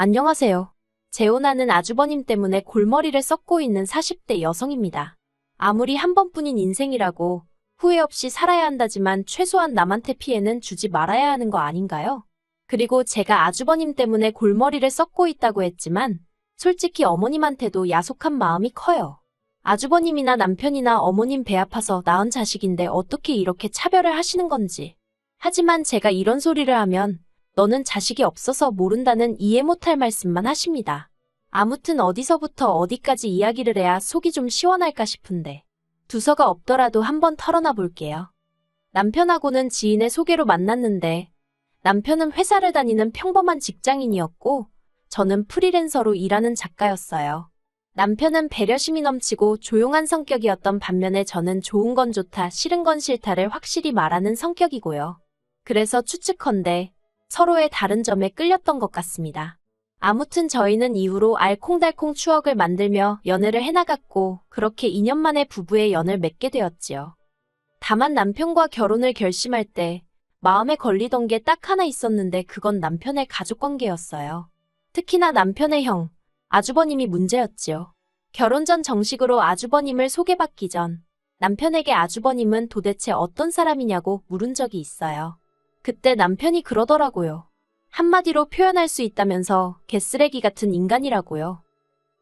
안녕하세요. 재혼하는 아주버님 때문에 골머리를 썩고 있는 40대 여성입니다. 아무리 한 번뿐인 인생이라고 후회 없이 살아야 한다지만 최소한 남한테 피해는 주지 말아야 하는 거 아닌가요? 그리고 제가 아주버님 때문에 골머리를 썩고 있다고 했지만 솔직히 어머님한테도 야속한 마음이 커요. 아주버님이나 남편이나 어머님 배 아파서 낳은 자식인데 어떻게 이렇게 차별을 하시는 건지. 하지만 제가 이런 소리를 하면 너는 자식이 없어서 모른다는 이해 못할 말씀만 하십니다. 아무튼 어디서부터 어디까지 이야기를 해야 속이 좀 시원할까 싶은데 두서가 없더라도 한번 털어놔 볼게요. 남편하고는 지인의 소개로 만났는데 남편은 회사를 다니는 평범한 직장인이었고 저는 프리랜서로 일하는 작가였어요. 남편은 배려심이 넘치고 조용한 성격이었던 반면에 저는 좋은 건 좋다, 싫은 건 싫다를 확실히 말하는 성격이고요. 그래서 추측컨대 서로의 다른 점에 끌렸던 것 같습니다. 아무튼 저희는 이후로 알콩달콩 추억을 만들며 연애를 해나갔고 그렇게 2년 만에 부부의 연을 맺게 되었지요. 다만 남편과 결혼을 결심할 때 마음에 걸리던 게 딱 하나 있었는데 그건 남편의 가족관계였어요. 특히나 남편의 형, 아주버님이 문제였지요. 결혼 전 정식으로 아주버님을 소개받기 전 남편에게 아주버님은 도대체 어떤 사람이냐고 물은 적이 있어요. 그때 남편이 그러더라고요. 한마디로 표현할 수 있다면서 개쓰레기 같은 인간이라고요.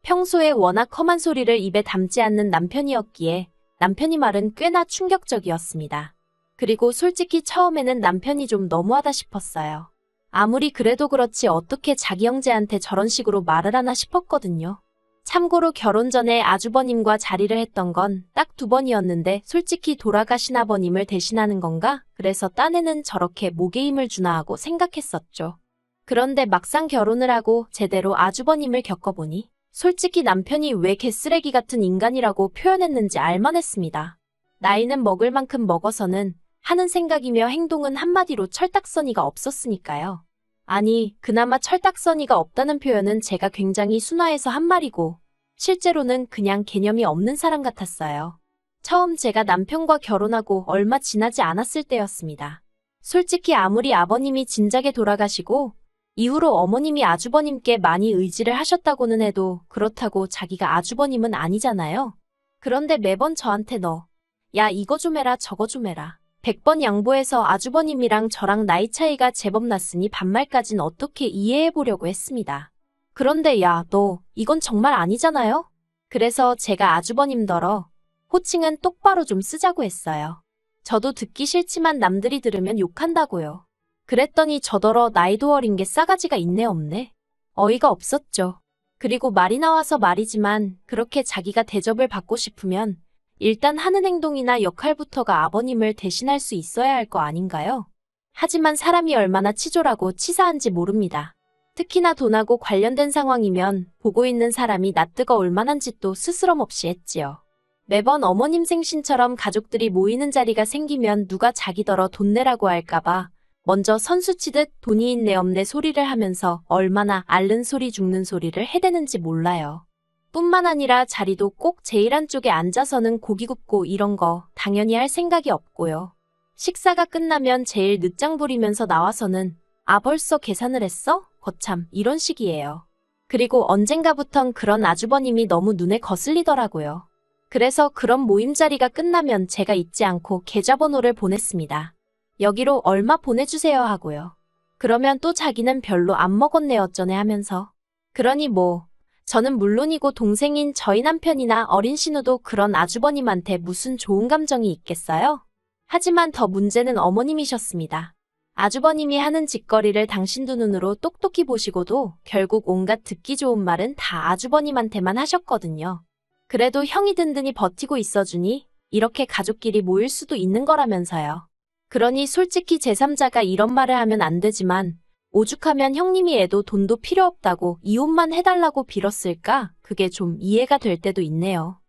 평소에 워낙 험한 소리를 입에 담지 않는 남편이었기에 남편이 말은 꽤나 충격적이었습니다. 그리고 솔직히 처음에는 남편이 좀 너무하다 싶었어요. 아무리 그래도 그렇지 어떻게 자기 형제한테 저런 식으로 말을 하나 싶었거든요. 참고로 결혼 전에 아주버님과 자리를 했던 건 딱 두 번이었는데 솔직히 돌아가신 아버님을 대신하는 건가? 그래서 딴에는 저렇게 목에 힘을 주나 하고 생각했었죠. 그런데 막상 결혼을 하고 제대로 아주버님을 겪어보니 솔직히 남편이 왜 개쓰레기 같은 인간이라고 표현했는지 알만했습니다. 나이는 먹을 만큼 먹어서는 하는 생각이며 행동은 한마디로 철딱서니가 없었으니까요. 아니, 그나마 철딱서니가 없다는 표현은 제가 굉장히 순화해서 한 말이고, 실제로는 그냥 개념이 없는 사람 같았어요. 처음 제가 남편과 결혼하고 얼마 지나지 않았을 때였습니다. 솔직히 아무리 아버님이 진작에 돌아가시고, 이후로 어머님이 아주버님께 많이 의지를 하셨다고는 해도 그렇다고 자기가 아주버님은 아니잖아요. 그런데 매번 저한테 너, 야, 이거 좀 해라, 저거 좀 해라. 100번 양보해서 아주버님이랑 저랑 나이 차이가 제법 났으니 반말까진 어떻게 이해해 보려고 했습니다. 그런데 야, 너, 이건 정말 아니잖아요? 그래서 제가 아주버님더러 호칭은 똑바로 좀 쓰자고 했어요. 저도 듣기 싫지만 남들이 들으면 욕한다고요. 그랬더니 저더러 나이도 어린 게 싸가지가 있네 없네. 어이가 없었죠. 그리고 말이 나와서 말이지만 그렇게 자기가 대접을 받고 싶으면 일단 하는 행동이나 역할부터가 아버님을 대신할 수 있어야 할 거 아닌가요? 하지만 사람이 얼마나 치졸하고 치사한지 모릅니다. 특히나 돈하고 관련된 상황이면 보고 있는 사람이 낯뜨거 올 만한 짓도 스스럼 없이 했지요. 매번 어머님 생신처럼 가족들이 모이는 자리가 생기면 누가 자기더러 돈 내라고 할까봐 먼저 선수 치듯 돈이 있네 없네 소리를 하면서 얼마나 앓는 소리 죽는 소리를 해대는지 몰라요. 뿐만 아니라 자리도 꼭 제일 안쪽에 앉아서는 고기 굽고 이런 거 당연히 할 생각이 없고요. 식사가 끝나면 제일 늦장 부리면서 나와서는 아 벌써 계산을 했어? 거참 이런 식이에요. 그리고 언젠가부턴 그런 아주버님이 너무 눈에 거슬리더라고요. 그래서 그런 모임 자리가 끝나면 제가 잊지 않고 계좌번호를 보냈습니다. 여기로 얼마 보내주세요 하고요. 그러면 또 자기는 별로 안 먹었네 어쩌네 하면서. 그러니 뭐 저는 물론이고 동생인 저희 남편이나 어린 신우도 그런 아주버님한테 무슨 좋은 감정이 있겠어요? 하지만 더 문제는 어머님이셨습니다. 아주버님이 하는 짓거리를 당신 두 눈으로 똑똑히 보시고도 결국 온갖 듣기 좋은 말은 다 아주버님한테만 하셨거든요. 그래도 형이 든든히 버티고 있어주니 이렇게 가족끼리 모일 수도 있는 거라면서요. 그러니 솔직히 제3자가 이런 말을 하면 안 되지만 오죽하면 형님이 애도 돈도 필요 없다고 이혼만 해달라고 빌었을까? 그게 좀 이해가 될 때도 있네요.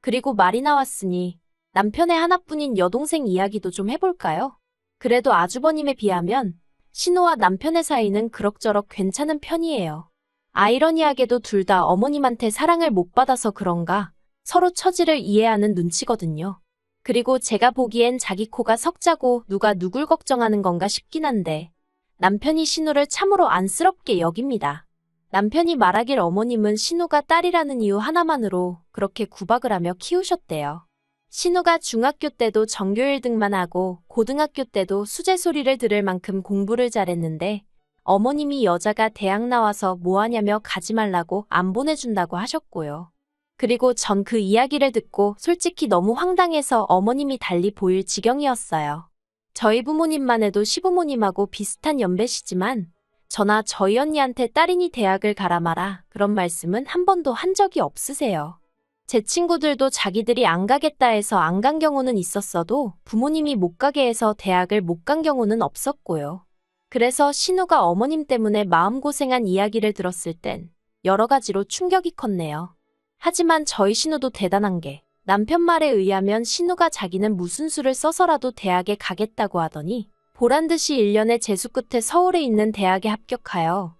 그리고 말이 나왔으니 남편의 하나뿐인 여동생 이야기도 좀 해볼까요? 그래도 아주버님에 비하면 신호와 남편의 사이는 그럭저럭 괜찮은 편이에요. 아이러니하게도 둘 다 어머님한테 사랑을 못 받아서 그런가 서로 처지를 이해하는 눈치거든요. 그리고 제가 보기엔 자기 코가 석자고 누가 누굴 걱정하는 건가 싶긴 한데 남편이 신우를 참으로 안쓰럽게 여깁니다. 남편이 말하길 어머님은 신우가 딸이라는 이유 하나만으로 그렇게 구박을 하며 키우셨대요. 신우가 중학교 때도 전교 1등만 하고 고등학교 때도 수제 소리를 들을 만큼 공부를 잘했는데 어머님이 여자가 대학 나와서 뭐하냐며 가지 말라고 안 보내준다고 하셨고요. 그리고 전 그 이야기를 듣고 솔직히 너무 황당해서 어머님이 달리 보일 지경이었어요. 저희 부모님만 해도 시부모님하고 비슷한 연배시지만 저나 저희 언니한테 딸이니 대학을 가라 마라 그런 말씀은 한 번도 한 적이 없으세요. 제 친구들도 자기들이 안 가겠다 해서 안 간 경우는 있었어도 부모님이 못 가게 해서 대학을 못 간 경우는 없었고요. 그래서 신우가 어머님 때문에 마음고생한 이야기를 들었을 땐 여러 가지로 충격이 컸네요. 하지만 저희 신우도 대단한 게 남편 말에 의하면 신우가 자기는 무슨 수를 써서라도 대학에 가겠다고 하더니 보란 듯이 1년의 재수 끝에 서울에 있는 대학에 합격하여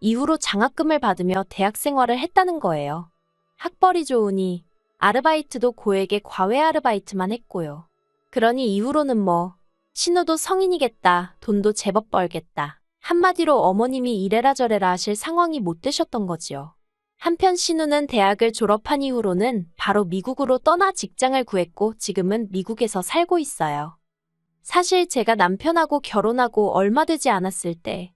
이후로 장학금을 받으며 대학 생활을 했다는 거예요. 학벌이 좋으니 아르바이트도 고액의 과외 아르바이트만 했고요. 그러니 이후로는 뭐 신우도 성인이겠다, 돈도 제법 벌겠다. 한마디로 어머님이 이래라 저래라 하실 상황이 못 되셨던 거지요. 한편 신우는 대학을 졸업한 이후로는 바로 미국으로 떠나 직장을 구했고 지금은 미국에서 살고 있어요. 사실 제가 남편하고 결혼하고 얼마 되지 않았을 때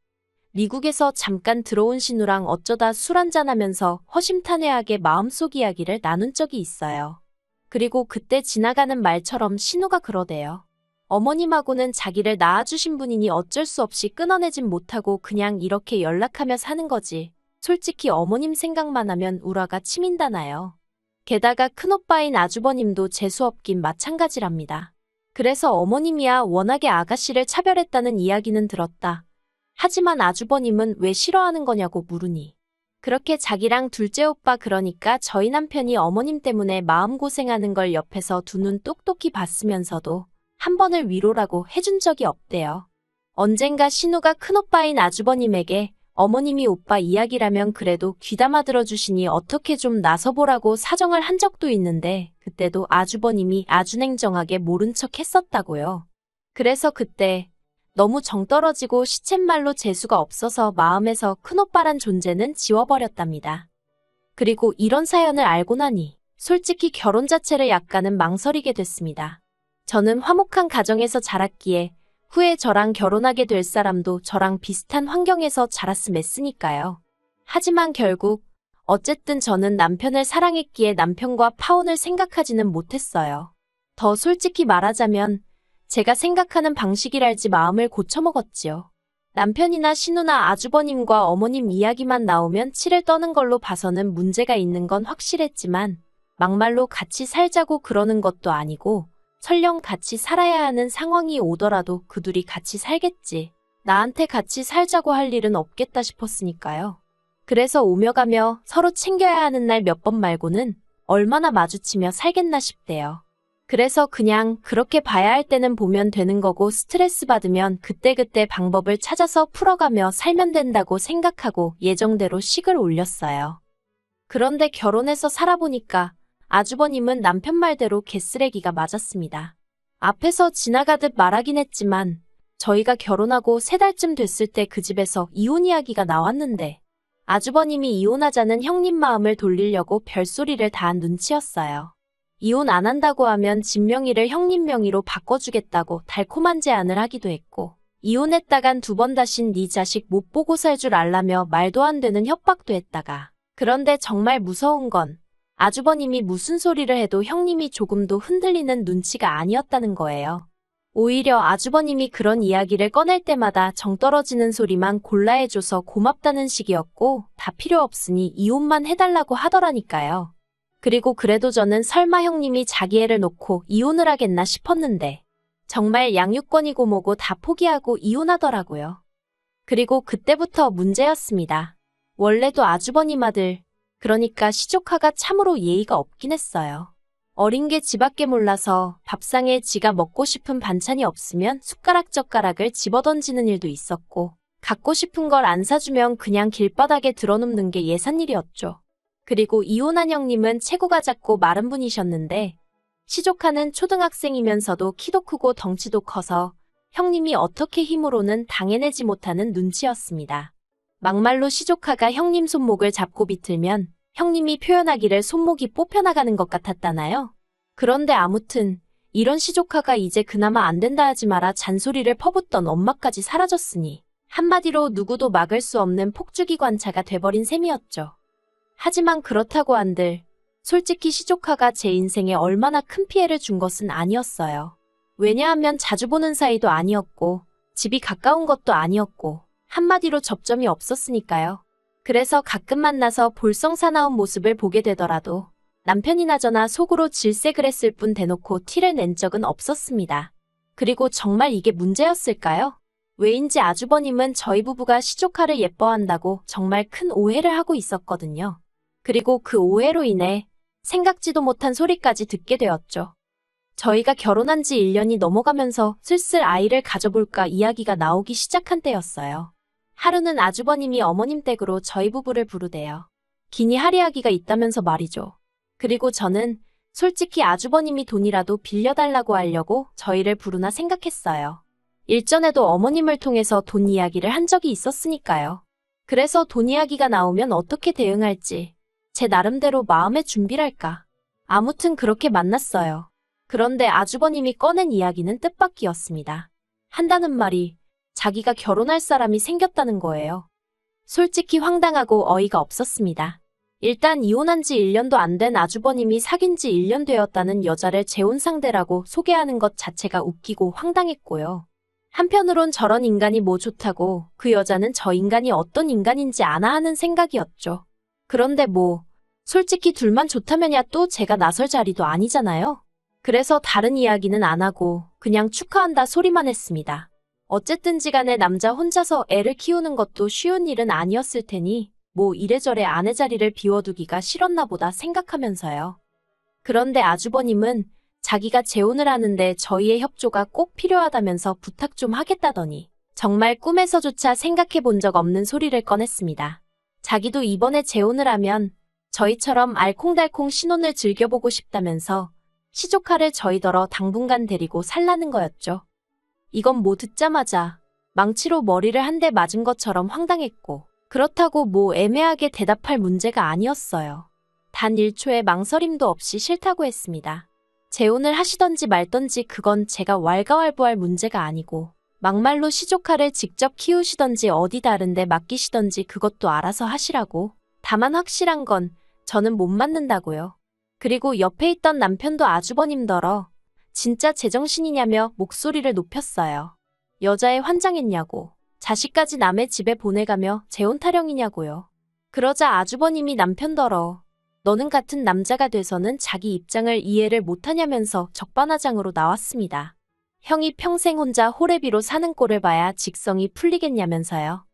미국에서 잠깐 들어온 신우랑 어쩌다 술 한잔하면서 허심탄회하게 마음속 이야기를 나눈 적이 있어요. 그리고 그때 지나가는 말처럼 신우가 그러대요. 어머님하고는 자기를 낳아주신 분이니 어쩔 수 없이 끊어내진 못하고 그냥 이렇게 연락하며 사는 거지. 솔직히 어머님 생각만 하면 우라가 치민다나요. 게다가 큰오빠인 아주버님도 재수없긴 마찬가지랍니다. 그래서 어머님이야 워낙에 아가씨를 차별했다는 이야기는 들었다. 하지만 아주버님은 왜 싫어하는 거냐고 물으니. 그렇게 자기랑 둘째 오빠 그러니까 저희 남편이 어머님 때문에 마음고생하는 걸 옆에서 두 눈 똑똑히 봤으면서도 한 번을 위로라고 해준 적이 없대요. 언젠가 신우가 큰오빠인 아주버님에게 어머님이 오빠 이야기라면 그래도 귀담아 들어주시니 어떻게 좀 나서보라고 사정을 한 적도 있는데 그때도 아주버님이 아주 냉정하게 모른 척 했었다고요. 그래서 그때 너무 정떨어지고 시쳇말로 재수가 없어서 마음에서 큰오빠란 존재는 지워버렸답니다. 그리고 이런 사연을 알고 나니 솔직히 결혼 자체를 약간은 망설이게 됐습니다. 저는 화목한 가정에서 자랐기에 후에 저랑 결혼하게 될 사람도 저랑 비슷한 환경에서 자랐음 했으니까요. 하지만 결국 어쨌든 저는 남편을 사랑했기에 남편과 파혼을 생각하지는 못했어요. 더 솔직히 말하자면 제가 생각하는 방식이랄지 마음을 고쳐먹었지요. 남편이나 신우나 아주버님과 어머님 이야기만 나오면 치를 떠는 걸로 봐서는 문제가 있는 건 확실했지만 막말로 같이 살자고 그러는 것도 아니고 설령 같이 살아야 하는 상황이 오더라도 그 둘이 같이 살겠지. 나한테 같이 살자고 할 일은 없겠다 싶었으니까요. 그래서 오며 가며 서로 챙겨야 하는 날 몇 번 말고는 얼마나 마주치며 살겠나 싶대요. 그래서 그냥 그렇게 봐야 할 때는 보면 되는 거고 스트레스 받으면 그때그때 방법을 찾아서 풀어가며 살면 된다고 생각하고 예정대로 식을 올렸어요. 그런데 결혼해서 살아보니까 아주버님은 남편 말대로 개쓰레기가 맞았습니다. 앞에서 지나가듯 말하긴 했지만 저희가 결혼하고 세 달쯤 됐을 때 그 집에서 이혼 이야기가 나왔는데 아주버님이 이혼하자는 형님 마음을 돌리려고 별소리를 다한 눈치였어요. 이혼 안 한다고 하면 집 명의를 형님 명의로 바꿔주겠다고 달콤한 제안을 하기도 했고 이혼했다간 두 번 다신 네 자식 못 보고 살 줄 알라며 말도 안 되는 협박도 했다가 그런데 정말 무서운 건 아주버님이 무슨 소리를 해도 형님이 조금도 흔들리는 눈치가 아니었다는 거예요. 오히려 아주버님이 그런 이야기를 꺼낼 때마다 정 떨어지는 소리만 골라 해줘서 고맙다는 식이었고 다 필요 없으니 이혼만 해달라고 하더라니까요. 그리고 그래도 저는 설마 형님이 자기 애를 놓고 이혼을 하겠나 싶었는데 정말 양육권이고 뭐고 다 포기하고 이혼하더라고요. 그리고 그때부터 문제였습니다. 원래도 아주버님 아들, 그러니까 시조카가 참으로 예의가 없긴 했어요. 어린 게 지밖에 몰라서 밥상에 지가 먹고 싶은 반찬이 없으면 숟가락 젓가락을 집어던지는 일도 있었고 갖고 싶은 걸 안 사주면 그냥 길바닥에 들어눕는 게 예산일이었죠. 그리고 이혼한 형님은 체구가 작고 마른 분이셨는데 시조카는 초등학생이면서도 키도 크고 덩치도 커서 형님이 어떻게 힘으로는 당해내지 못하는 눈치였습니다. 막말로 시조카가 형님 손목을 잡고 비틀면 형님이 표현하기를 손목이 뽑혀나가는 것 같았다나요? 그런데 아무튼 이런 시조카가 이제 그나마 안 된다 하지 마라 잔소리를 퍼붓던 엄마까지 사라졌으니 한마디로 누구도 막을 수 없는 폭주기 관차가 돼버린 셈이었죠. 하지만 그렇다고 한들 솔직히 시조카가 제 인생에 얼마나 큰 피해를 준 것은 아니었어요. 왜냐하면 자주 보는 사이도 아니었고 집이 가까운 것도 아니었고 한마디로 접점이 없었으니까요. 그래서 가끔 만나서 볼썽사나운 모습을 보게 되더라도 남편이나 저나 속으로 질색을 했을 뿐 대놓고 티를 낸 적은 없었습니다. 그리고 정말 이게 문제였을까요? 왜인지 아주버님은 저희 부부가 시조카를 예뻐한다고 정말 큰 오해를 하고 있었거든요. 그리고 그 오해로 인해 생각지도 못한 소리까지 듣게 되었죠. 저희가 결혼한 지 1년이 넘어가면서 슬슬 아이를 가져볼까 이야기가 나오기 시작한 때였어요. 하루는 아주버님이 어머님 댁으로 저희 부부를 부르대요. 기니 할이야기가 있다면서 말이죠. 그리고 저는 솔직히 아주버님이 돈이라도 빌려달라고 하려고 저희를 부르나 생각했어요. 일전에도 어머님을 통해서 돈 이야기를 한 적이 있었으니까요. 그래서 돈 이야기가 나오면 어떻게 대응할지 제 나름대로 마음의 준비랄까. 아무튼 그렇게 만났어요. 그런데 아주버님이 꺼낸 이야기는 뜻밖이었습니다. 한다는 말이 자기가 결혼할 사람이 생겼다는 거예요. 솔직히 황당하고 어이가 없었습니다. 일단 이혼한 지 1년도 안 된 아주버님이 사귄 지 1년 되었다는 여자를 재혼 상대라고 소개하는 것 자체가 웃기고 황당했고요. 한편으론 저런 인간이 뭐 좋다고 그 여자는 저 인간이 어떤 인간인지 아나 하는 생각이었죠. 그런데 뭐, 솔직히 둘만 좋다면야 또 제가 나설 자리도 아니잖아요. 그래서 다른 이야기는 안 하고 그냥 축하한다 소리만 했습니다. 어쨌든지 간에 남자 혼자서 애를 키우는 것도 쉬운 일은 아니었을 테니 뭐 이래저래 아내 자리를 비워두기가 싫었나 보다 생각하면서요. 그런데 아주버님은 자기가 재혼을 하는데 저희의 협조가 꼭 필요하다면서 부탁 좀 하겠다더니 정말 꿈에서조차 생각해 본 적 없는 소리를 꺼냈습니다. 자기도 이번에 재혼을 하면 저희처럼 알콩달콩 신혼을 즐겨보고 싶다면서 시조카를 저희더러 당분간 데리고 살라는 거였죠. 이건 뭐 듣자마자 망치로 머리를 한 대 맞은 것처럼 황당했고 그렇다고 뭐 애매하게 대답할 문제가 아니었어요. 단 1초의 망설임도 없이 싫다고 했습니다. 재혼을 하시던지 말던지 그건 제가 왈가왈부할 문제가 아니고 막말로 시조카를 직접 키우시던지 어디 다른데 맡기시던지 그것도 알아서 하시라고. 다만 확실한 건 저는 못 맞는다고요. 그리고 옆에 있던 남편도 아주버님더러 진짜 제정신이냐며 목소리를 높였어요. 여자애 환장했냐고. 자식까지 남의 집에 보내가며 재혼 타령이냐고요. 그러자 아주버님이 남편더러 너는 같은 남자가 돼서는 자기 입장을 이해를 못하냐면서 적반하장으로 나왔습니다. 형이 평생 혼자 호래비로 사는 꼴을 봐야 직성이 풀리겠냐면서요.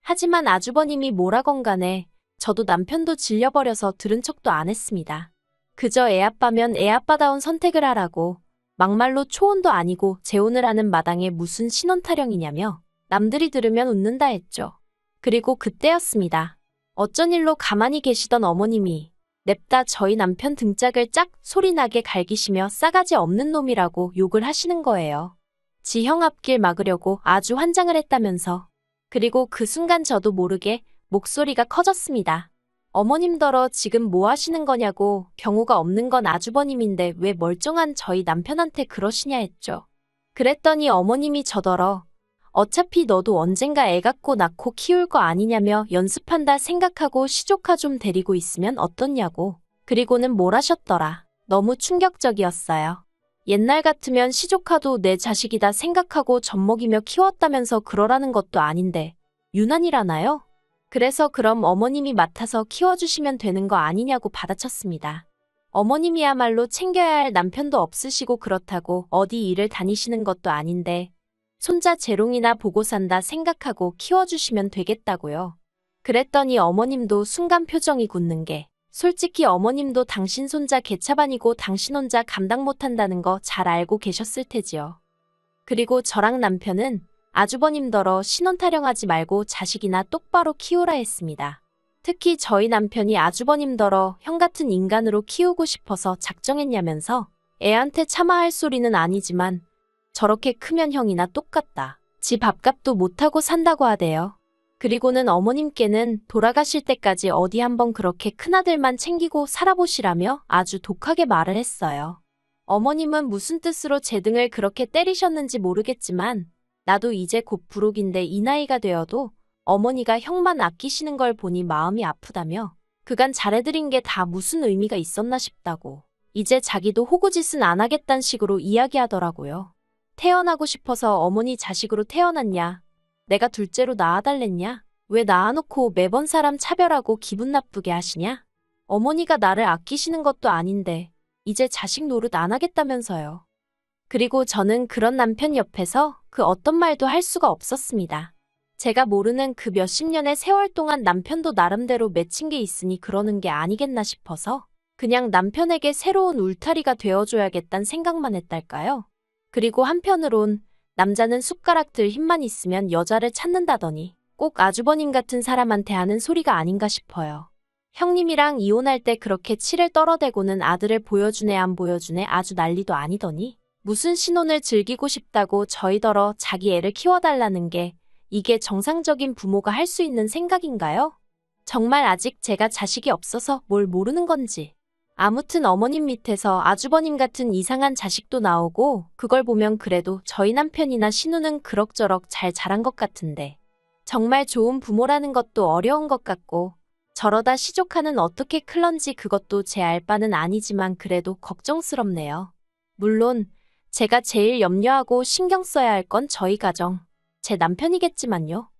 하지만 아주버님이 뭐라건 간에 저도 남편도 질려버려서 들은 척도 안 했습니다. 그저 애아빠면 애아빠다운 선택을 하라고 막말로 초혼도 아니고 재혼을 하는 마당에 무슨 신혼 타령이냐며 남들이 들으면 웃는다 했죠. 그리고 그때였습니다. 어쩐 일로 가만히 계시던 어머님이 냅다 저희 남편 등짝을 짝 소리나게 갈기시며 싸가지 없는 놈이라고 욕을 하시는 거예요. 지형 앞길 막으려고 아주 환장을 했다면서. 그리고 그 순간 저도 모르게 목소리가 커졌습니다. 어머님더러 지금 뭐 하시는 거냐고 경우가 없는 건 아주버님인데 왜 멀쩡한 저희 남편한테 그러시냐 했죠. 그랬더니 어머님이 저더러 어차피 너도 언젠가 애 갖고 낳고 키울 거 아니냐며 연습한다 생각하고 시조카 좀 데리고 있으면 어떻냐고. 그리고는 뭘 하셨더라. 너무 충격적이었어요. 옛날 같으면 시조카도 내 자식이다 생각하고 젖먹이며 키웠다면서 그러라는 것도 아닌데 유난이라나요? 그래서 그럼 어머님이 맡아서 키워주시면 되는 거 아니냐고 받아쳤습니다. 어머님이야말로 챙겨야 할 남편도 없으시고 그렇다고 어디 일을 다니시는 것도 아닌데 손자 재롱이나 보고 산다 생각하고 키워주시면 되겠다고요. 그랬더니 어머님도 순간 표정이 굳는 게 솔직히 어머님도 당신 손자 개차반이고 당신 혼자 감당 못한다는 거 잘 알고 계셨을 테지요. 그리고 저랑 남편은 아주버님더러 신혼 타령하지 말고 자식이나 똑바로 키우라 했습니다. 특히 저희 남편이 아주버님더러 형 같은 인간으로 키우고 싶어서 작정했냐면서 애한테 참아 할 소리는 아니지만 저렇게 크면 형이나 똑같다. 지 밥값도 못하고 산다고 하대요. 그리고는 어머님께는 돌아가실 때까지 어디 한번 그렇게 큰아들만 챙기고 살아보시라며 아주 독하게 말을 했어요. 어머님은 무슨 뜻으로 제 등을 그렇게 때리셨는지 모르겠지만 나도 이제 곧 부록인데 이 나이가 되어도 어머니가 형만 아끼시는 걸 보니 마음이 아프다며 그간 잘해드린 게 다 무슨 의미가 있었나 싶다고 이제 자기도 호구짓은 안 하겠단 식으로 이야기하더라고요. 태어나고 싶어서 어머니 자식으로 태어났냐? 내가 둘째로 낳아달랬냐? 왜 낳아놓고 매번 사람 차별하고 기분 나쁘게 하시냐? 어머니가 나를 아끼시는 것도 아닌데 이제 자식 노릇 안 하겠다면서요. 그리고 저는 그런 남편 옆에서 그 어떤 말도 할 수가 없었습니다. 제가 모르는 그 몇십 년의 세월 동안 남편도 나름대로 맺힌 게 있으니 그러는 게 아니겠나 싶어서 그냥 남편에게 새로운 울타리가 되어줘야겠단 생각만 했달까요? 그리고 한편으론 남자는 숟가락들 힘만 있으면 여자를 찾는다더니 꼭 아주버님 같은 사람한테 하는 소리가 아닌가 싶어요. 형님이랑 이혼할 때 그렇게 치를 떨어대고는 아들을 보여주네 안 보여주네 아주 난리도 아니더니 무슨 신혼을 즐기고 싶다고 저희더러 자기 애를 키워달라는 게 이게 정상적인 부모가 할 수 있는 생각인가요? 정말 아직 제가 자식이 없어서 뭘 모르는 건지. 아무튼 어머님 밑에서 아주버님 같은 이상한 자식도 나오고 그걸 보면 그래도 저희 남편이나 신우는 그럭저럭 잘 자란 것 같은데 정말 좋은 부모라는 것도 어려운 것 같고 저러다 시조카는 어떻게 클런지 그것도 제 알바는 아니지만 그래도 걱정스럽네요. 물론 제가 제일 염려하고 신경 써야 할 건 저희 가정, 제 남편이겠지만요.